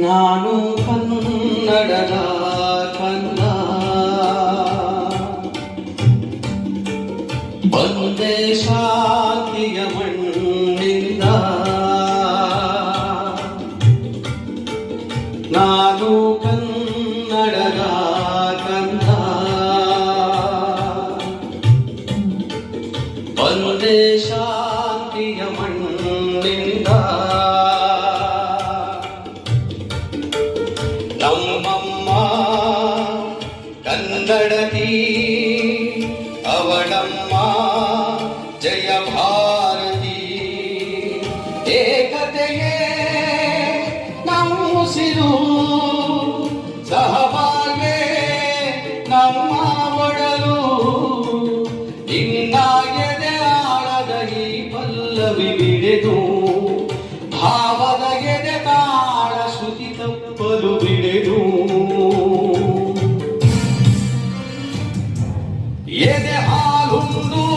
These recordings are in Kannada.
ನಾನು ಕನ್ನಡದ ಕನ್ನ. ಬಂದೇ ಶಾಂತಿಯ ಮಣ್ಣಿಂದ. ನಾನು ಕನ್ನಡದ ಕಂದ ಬಂದೇ ಶಾಂತಿಯ ಅವಳಮ್ಮ, ಜಯ ಭಾರತಿ. ಏಕತೆಯೇ ನಮ್ಮುಸಿರು ಸಹಬಾಳ್ವೆ ನಮ್ಮ ಒಡಲು. ಇನ್ನಾಯದೆ ಆಳದ ಪಲ್ಲವಿ ಬಿಡೆದು, ಭಾವದ ಎದೆ ತಾಳ ಶ್ರುತಿ ತಪ್ಪಲು ಬಿಡೆದು. ಎದೆ ಹಾಲುಂಡು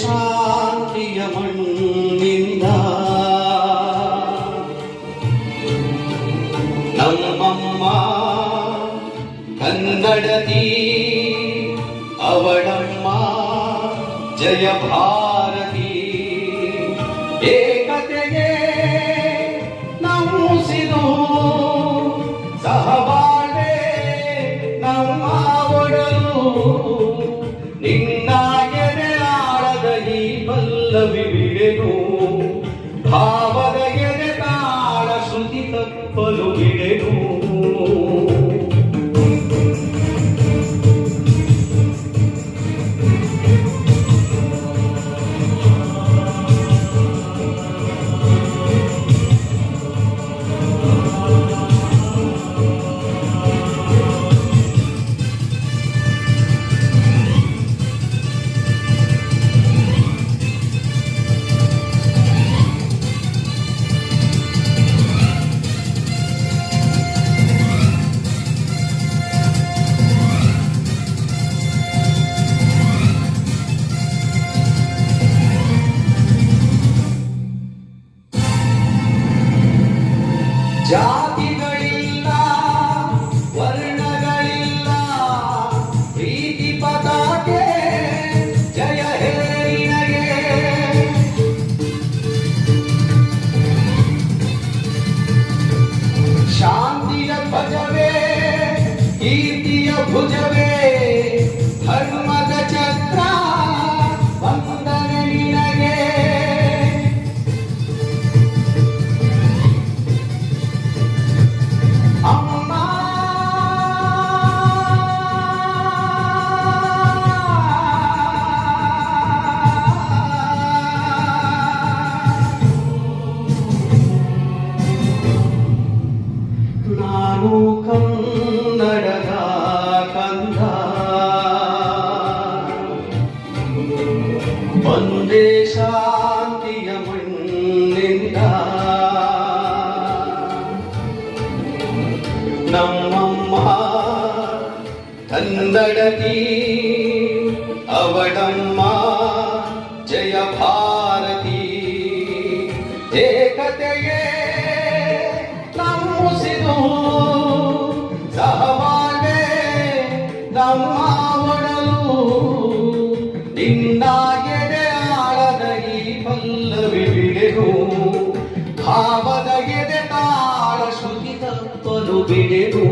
ಶಾಂತಿಯ ಮಣ್ಣಿಂದ ನಮ್ಮಮ್ಮ ಕನ್ನಡತಿ ಅವಳಮ್ಮ ಜಯ ಭಾರತಿ. ಏಕತೆಗೆ ನಮ್ಮುಸಿರು ಸಹಬಾಳ್ವೆ ನಮ್ಮ ಒಡಲು. ಪಲ್ಲವಿ ಬಿಡೆನು ಭಾವದ ಎದೆ ತಾಳ ಶ್ರುತಿ ತಪ್ಪಲು शान्तिरभजवे कीर्तिय भुजवे ನಾನು ಕನ್ನಡದ ಕಂದ ಒಂದೇ ಶಾಂತಿಯ ಮಣ್ಣಿಂದ ನಮ್ಮಮ್ಮ ಭಾವದ